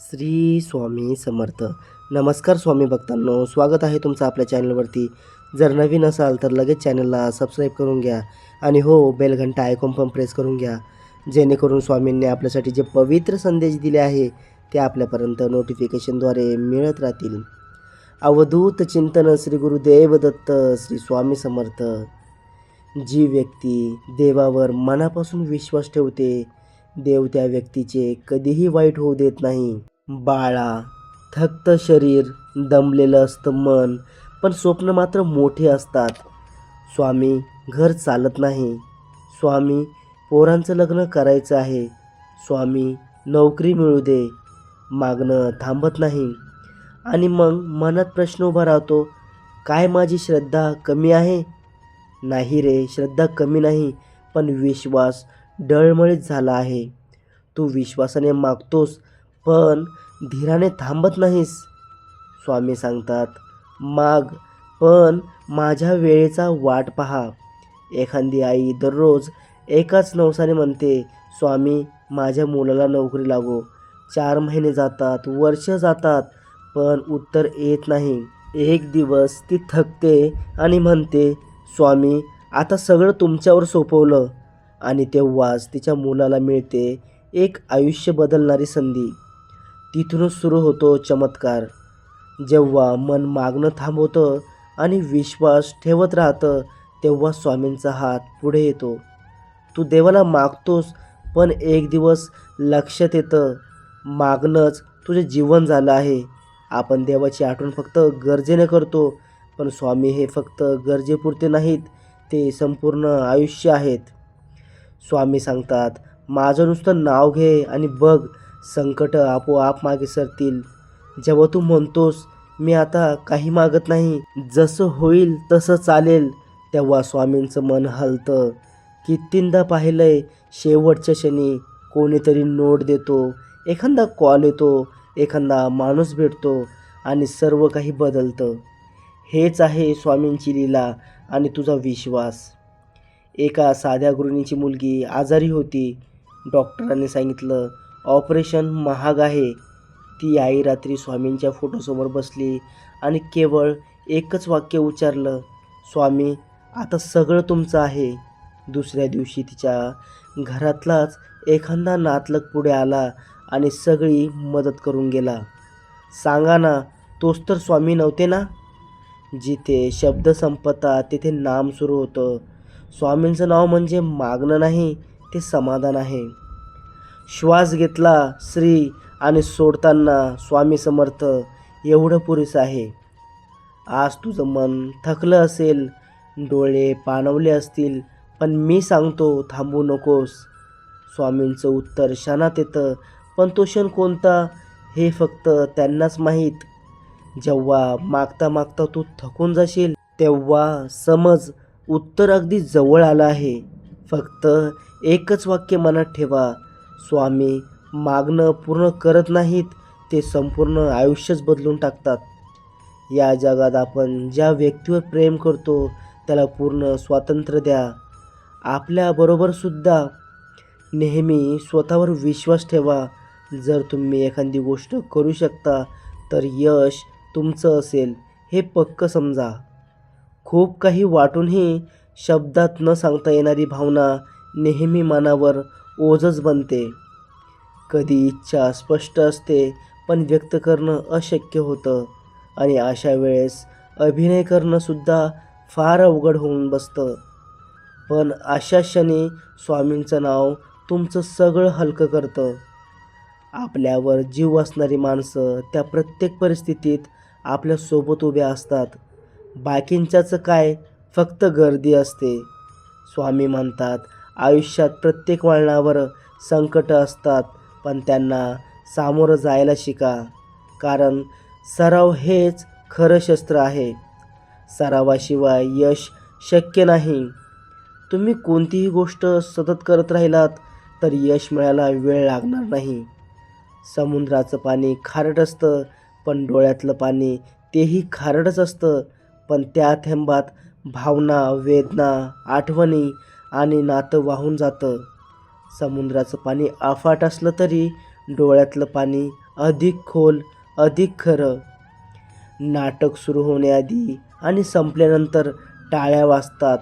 श्री स्वामी समर्थ. नमस्कार स्वामी भक्तांनो स्वागत आहे तुमचं आपल्या चॅनलवरती. जर नवीन असाल तर लगेच चॅनलला सबस्क्राईब करून घ्या आणि हो बेलघंटा आयकॉन पण प्रेस करून घ्या. जेणेकरून स्वामींनी आपल्यासाठी जे पवित्र संदेश दिले आहे ते आपल्यापर्यंत नोटिफिकेशनद्वारे मिळत राहतील. अवधूत चिंतन श्री गुरुदेव दत्त श्री स्वामी समर्थ. जी व्यक्ती देवावर मनापासून विश्वास ठेवते देव त्या व्यक्तीचे कधीही वाईट होऊ देत नाही. बाळा थक्त शरीर दमलेलं असतं मन पण स्वप्न मात्र मोठे असतात. स्वामी घर चालत नाही. स्वामी पोरांचं लग्न करायचं आहे. स्वामी नोकरी मिळू दे. मागणं थांबत नाही. आणि मग मनात प्रश्न उभा राहतो काय माझी श्रद्धा कमी आहे? नाही रे श्रद्धा कमी नाही पण विश्वास डळमळीत झाला आहे. तू विश्वासाने मागतोस पण धीराने थांबत नाहीस. स्वामी सांगतात माग पण माझ्या वेळेचा वाट पहा. एखादी आई दररोज एकाच नवसाने म्हणते स्वामी माझ्या मुलाला नोकरी लागो. चार महिने जातात वर्ष जातात पण उत्तर येत नाही. एक दिवस ती थकते आणि म्हणते स्वामी आता सगळं तुमच्यावर सोपवलं. आणि तेव्हाच तिच्या मुलाला मिळते एक आयुष्य बदलणारी संधी. तिथूनच सुरू होतो चमत्कार. जेव्हा मन मागणं थांबवतं आणि विश्वास ठेवत राहतं तेव्हा स्वामींचा हात पुढे येतो. तू देवाला मागतोस पण एक दिवस लक्षात येतं मागणंच तुझे जीवन झालं आहे. आपण देवाची आठवण फक्त गरजेने करतो पण स्वामी हे फक्त गरजेपुरते नाहीत ते संपूर्ण आयुष्य आहेत. स्वामी सांगतात माझं नुसतं नाव घे आणि बघ संकट आपोआप मागे सरतील. जेव्हा तू म्हणतोस मी आता काही मागत नाही जसं होईल तसं चालेल तेव्हा स्वामींचं मन हलतं. कितींदा पाहिलंय शेवटच्या क्षणी कोणीतरी नोट देतो. एखादा कॉल येतो एखादा माणूस भेटतो आणि सर्व काही बदलतं. हेच आहे स्वामींची लीला आणि तुझा विश्वास. एका साध्या गृहिणीची मुलगी आजारी होती. डॉक्टरांनी सांगितलं ऑपरेशन महाग आहे. ती आई रात्री स्वामींच्या फोटोसमोर बसली आणि केवळ एकच वाक्य उच्चारलं स्वामी आता सगळं तुमचं आहे. दुसऱ्या दिवशी तिच्या घरातलाच एखादा नातलग पुढे आला आणि सगळी मदत करून गेला. सांगा ना तोच तर स्वामी नव्हते ना? जिथे शब्द संपतात तिथे नाम सुरू होतं. स्वामींचं नाव म्हणजे मागणं नाही ते समाधान आहे. श्वास घेतला श्री आणि सोडताना स्वामी समर्थ एवढं पुरेसं आहे. आज तुझं मन थकलं असेल डोळे पाणवले असतील पण मी सांगतो थांबू नकोस. स्वामींचं उत्तर क्षणात येतं पण तो क्षण कोणता? हे फक्त त्यांनाच माहीत. जेव्हा मागता मागता तू थकून जाशील तेव्हा समज उत्तर अगदी जवळ आलं आहे. फक्त एकच वाक्य मनात ठेवा स्वामी मागणं पूर्ण करत नाहीत ते संपूर्ण आयुष्यच बदलून टाकतात. या जगात आपण ज्या व्यक्तीवर प्रेम करतो त्याला पूर्ण स्वातंत्र्य द्या. आपल्याबरोबरसुद्धा नेहमी स्वतःवर विश्वास ठेवा. जर तुम्ही एखादी गोष्ट करू शकता तर यश तुमचं असेल हे पक्क समजा. खूप काही वाटूनही शब्दात न सांगता येणारी भावना नेहमी मनावर ओझच बनते. कधी इच्छा स्पष्ट असते पण व्यक्त करणं अशक्य होतं. आणि अशा वेळेस अभिनय करणंसुद्धा फार अवघड होऊन बसतं. पण अशा क्षणी स्वामींचं नाव तुमचं सगळं हलकं करतं. आपल्यावर जीव असणारी माणसं त्या प्रत्येक परिस्थितीत आपल्यासोबत उभ्या असतात. बाकींच्याचं काय फक्त गर्दी असते. स्वामी म्हणतात आयुष्यात प्रत्येक वळणावर संकट असतात पण त्यांना सामोरं जायला शिका. कारण सराव हेच खरं शस्त्र आहे. सरावाशिवाय यश शक्य नाही. तुम्ही कोणतीही गोष्ट सतत करत राहिलात तर यश मिळायला वेळ लागणार नाही. समुद्राचं पाणी खारट असतं पण डोळ्यातलं पाणी तेही खारटच असतं. पण त्या थेंबात भावना वेदना आठवणी आणि नातं वाहून जातं. समुद्राचं पाणी अफाट असलं तरी डोळ्यातलं पाणी अधिक खोल अधिक खरं. नाटक सुरू होण्याआधी आणि संपल्यानंतर टाळ्या वाजतात.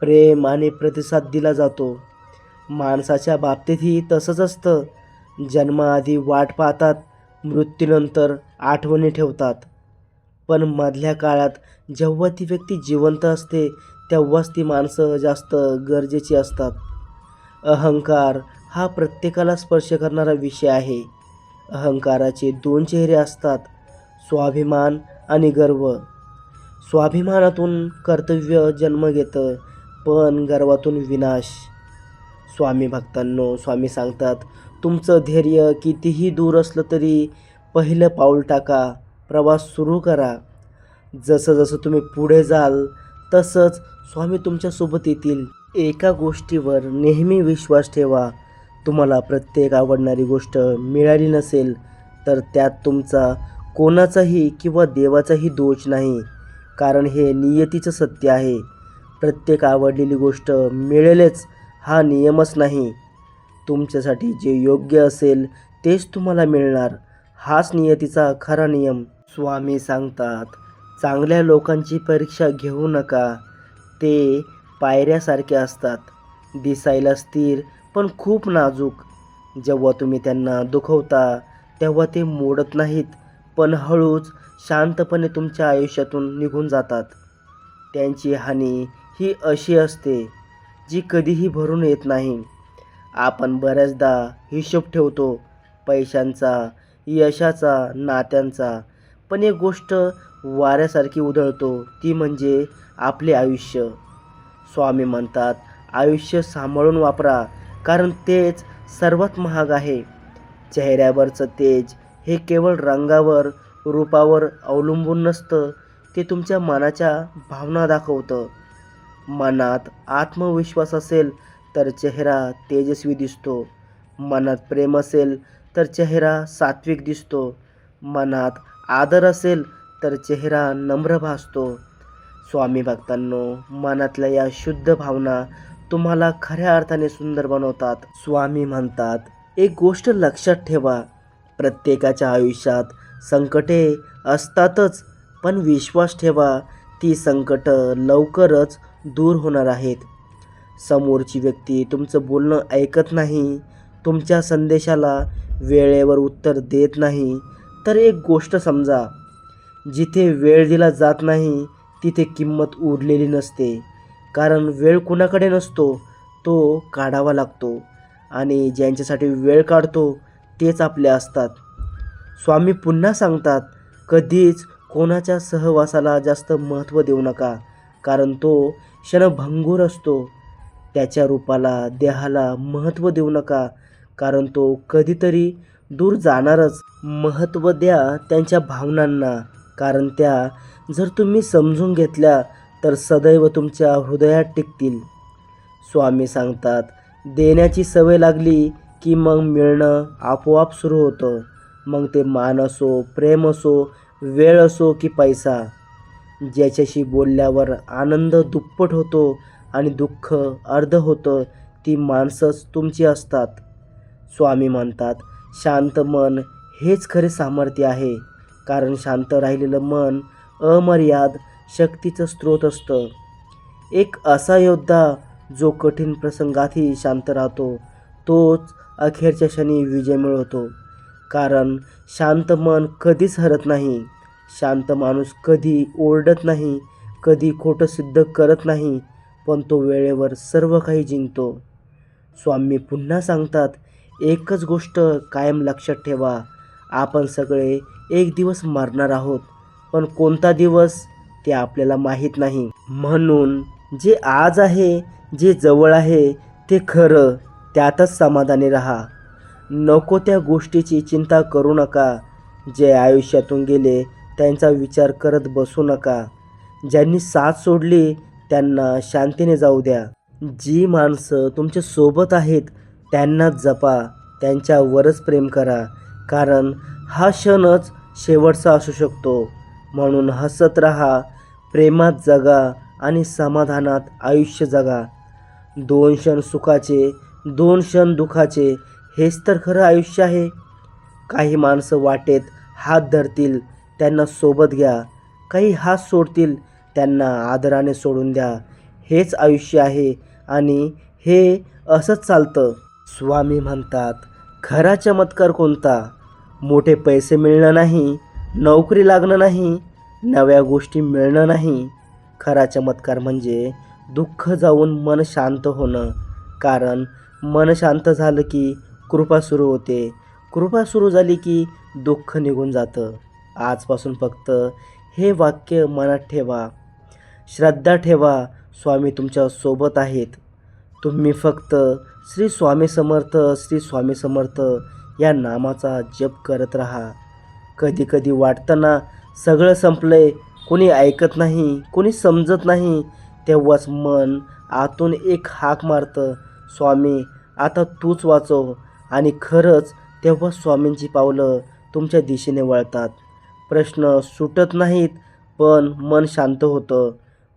प्रेम आणि प्रतिसाद दिला जातो. माणसाच्या बाबतीतही तसंच असतं. जन्माआधी वाट पाहतात मृत्यूनंतर आठवणी ठेवतात. पण मधल्या काळात जेव्हा ती व्यक्ती जिवंत असते तेव्हाच ती माणसं जास्त गरजेची असतात. अहंकार हा प्रत्येकाला स्पर्श करणारा विषय आहे. अहंकाराचे दोन चेहरे असतात स्वाभिमान आणि गर्व. स्वाभिमानातून कर्तव्य जन्म घेतं पण गर्वातून विनाश. स्वामी भक्तांनो स्वामी सांगतात तुमचं धैर्य कितीही दूर असलं तरी पहिलं पाऊल टाका प्रवास सुरू करा. जसं जसं तुम्ही पुढे जाल तसंच स्वामी तुमच्यासोबत येतील. एका गोष्टीवर नेहमी विश्वास ठेवा. तुम्हाला प्रत्येक आवडणारी गोष्ट मिळाली नसेल तर त्यात तुमचा कोणाचाही किंवा देवाचाही दोष नाही. कारण हे नियतीचं सत्य आहे. प्रत्येक आवडलेली गोष्ट मिळेलच हा नियमच नाही. तुमच्यासाठी जे योग्य असेल तेच तुम्हाला मिळणार. हाच नियतीचा खरा नियम. स्वामी सांगतात चांगल्या लोकांची परीक्षा घेऊ नका. ते पायऱ्यासारखे असतात. दिसायला स्थिर पण खूप नाजूक. जेव्हा तुम्ही त्यांना दुखवता तेव्हा ते मोडत नाहीत पण हळूच शांतपणे तुमच्या आयुष्यातून निघून जातात. त्यांची हानी ही अशी असते जी कधीही भरून येत नाही. आपण बऱ्याचदा हिशोब ठेवतो पैशांचा यशाचा नात्यांचा पण एक गोष्ट वाऱ्यासारखी उधळतो ती म्हणजे आपले आयुष्य. स्वामी म्हणतात आयुष्य सांभाळून वापरा कारण तेच सर्वात महाग आहे. चेहऱ्यावरचं तेज हे केवळ रंगावर रूपावर अवलंबून नसतं ते तुमच्या मनाच्या भावना दाखवतं. मनात आत्मविश्वास असेल तर चेहरा तेजस्वी दिसतो. मनात प्रेम असेल तर चेहरा सात्विक दिसतो. मनात आदर असेल तर चेहरा नम्र भासतो. स्वामी भक्तांनो मनातल्या या शुद्ध भावना तुम्हाला खऱ्या अर्थाने सुंदर बनवतात. स्वामी म्हणतात एक गोष्ट लक्षात ठेवा. प्रत्येकाच्या आयुष्यात संकटे असतातच पण विश्वास ठेवा ती संकट लवकरच दूर होणार आहेत. समोरची व्यक्ती तुमचं बोलणं ऐकत नाही तुमच्या संदेशाला वेळेवर उत्तर देत नाही तर एक गोष्ट समजा. जिथे वेळ दिला जात नाही तिथे किंमत उरलेली नसते. कारण वेळ कुणाकडे नसतो तो काढावा लागतो. आणि ज्यांच्यासाठी वेळ काढतो तेच आपले असतात. स्वामी पुन्हा सांगतात कधीच कोणाच्या सहवासाला जास्त महत्त्व देऊ नका. कारण तो क्षणभंगूर असतो. त्याच्या रूपाला देहाला महत्त्व देऊ नका. कारण तो कधीतरी दूर जाणारच. महत्त्व द्या त्यांच्या भावनांना कारण त्या जर तुम्ही समजून घेतल्या तर सदैव तुमच्या हृदयात टिकतील. स्वामी सांगतात देण्याची सवय लागली की मग मिळणं आपोआप सुरू होतं. मग ते मान असो प्रेम असो वेळ असो की पैसा. ज्याच्याशी बोलल्यावर आनंद दुप्पट होतो आणि दुःख अर्ध होतं ती माणसंच तुमची असतात. स्वामी म्हणतात शांत मन हेच खरे सामर्थ्य आहे. कारण शांत राहिलेलं मन अमर्याद शक्तीचं स्रोत असतं. एक असा योद्धा जो कठीण प्रसंगातही शांत राहतो तोच अखेरच्या क्षणी विजय मिळवतो. कारण शांत मन कधीच हरत नाही. शांत माणूस कधी ओरडत नाही कधी खोटं सिद्ध करत नाही पण तो वेळेवर सर्व काही जिंकतो. स्वामी पुन्हा सांगतात एकच गोष्ट कायम लक्षात ठेवा आपण सगळे एक दिवस मरणार आहोत पण कोणता दिवस ते आपल्याला माहीत नाही. म्हणून जे आज आहे जे जवळ आहे ते खरं त्यातच समाधानी राहा. नको त्या गोष्टीची चिंता करू नका जे आयुष्यातून गेले त्यांचा विचार करत बसू नका. ज्यांनी साथ सोडली त्यांना शांतीने जाऊ द्या. जी माणसं तुमच्यासोबत आहेत त्यांनाच जपा त्यांच्यावरच प्रेम करा. कारण हा क्षणच शेवटचा असू शकतो. म्हणून हसत राहा प्रेमात जगा आणि समाधानात आयुष्य जगा. दोन क्षण सुखाचे दोन क्षण दुखाचे हेच तर खरं आयुष्य आहे. काही माणसं वाटेत हात धरतील त्यांना सोबत घ्या. काही हात सोडतील त्यांना आदराने सोडून द्या. हेच आयुष्य आहे आणि हे असंच चालतं. स्वामी म्हणतात खरा चमत्कार कोणता? मोठे पैसे मिळणं नाही नोकरी लागणं नाही नव्या गोष्टी मिळणं नाही. खरा चमत्कार म्हणजे दुःख जाऊन मन शांत होणं. कारण मन शांत झालं की कृपा सुरू होते. कृपा सुरू झाली की दुःख निघून जातं. आजपासून फक्त हे वाक्य मनात ठेवा. श्रद्धा ठेवा स्वामी तुमच्यासोबत आहेत. तुम्ही फक्त श्री स्वामी समर्थ श्री स्वामी समर्थ या नामाचा जप करत राहा. कधी कधी वाटताना सगळं संपलंय कोणी ऐकत नाही कोणी समजत नाही तेव्हाच मन आतून एक हाक मारतं स्वामी आता तूच वाचव. आणि खरंच तेव्हा स्वामींची पावलं तुमच्या दिशेने वळतात. प्रश्न सुटत नाहीत पण मन शांत होतं.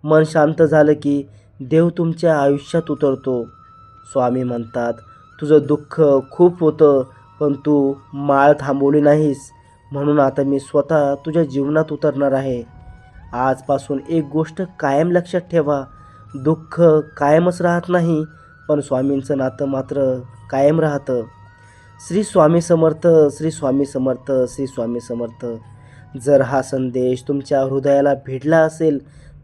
मन शांत झालं की देव तुमच्या आयुष्यात उतरतो. स्वामी म्हणतात तुझं दुःख खूप होतं पण तू माळ थांबवली नाहीस. म्हणून आता मी स्वतः तुझ्या जीवनात उतरणार आहे. आजपासून एक गोष्ट कायम लक्षात ठेवा. दुःख कायमच राहत नाही पण स्वामींचं नातं मात्र कायम राहतं. श्री स्वामी समर्थ श्री स्वामी समर्थ श्री स्वामी समर्थ. जर हा संदेश तुमच्या हृदयाला भिडला असेल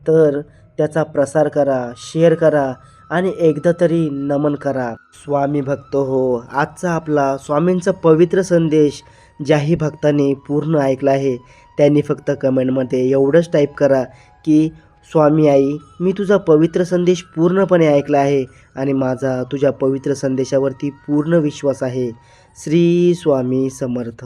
तर त्याचा प्रसार करा शेअर करा आणि एकदा तरी नमन करा. स्वामी भक्त हो. आजचा आपला स्वामींचा पवित्र संदेश ज्याही भक्तांनी पूर्ण ऐकला आहे त्यांनी फक्त कमेंटमध्ये एवढंच टाईप करा की स्वामी आई मी तुझा पवित्र संदेश पूर्णपणे ऐकला आहे आणि माझा तुझ्या पवित्र संदेशावरती पूर्ण विश्वास आहे. श्री स्वामी समर्थ.